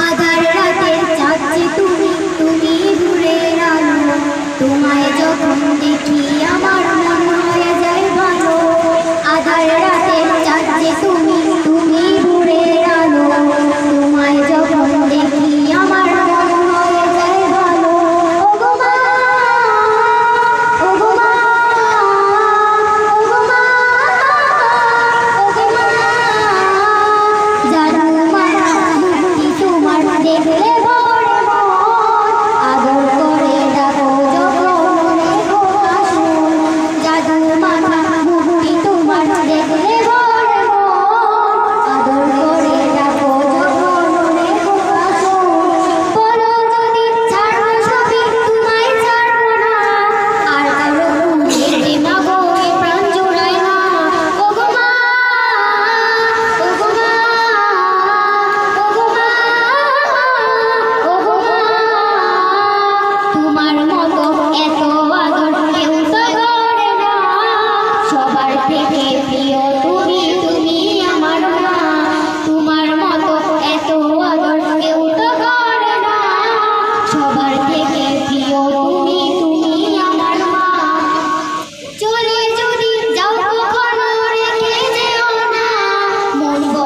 আধার রাতে চাচ্ছি তুমি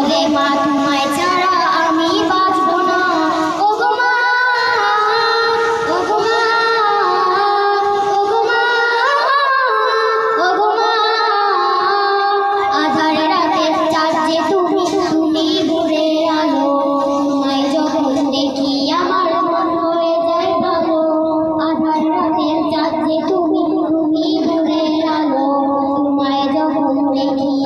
ওরে মা তোমায় ছাড়া আমি বাঁচব না, ওগো মা ওগো মা ওগো মা ওগো মা, আধারে রাতে চাঁদ যে তুমি তুমি ভরে আলো, তোমায় যখন দেখি আমার মন হয়ে যায় ভালো, আধার রাতে চাঁদ যে তুমি তুমি ভরে আলো, তোমায় যখন দেখি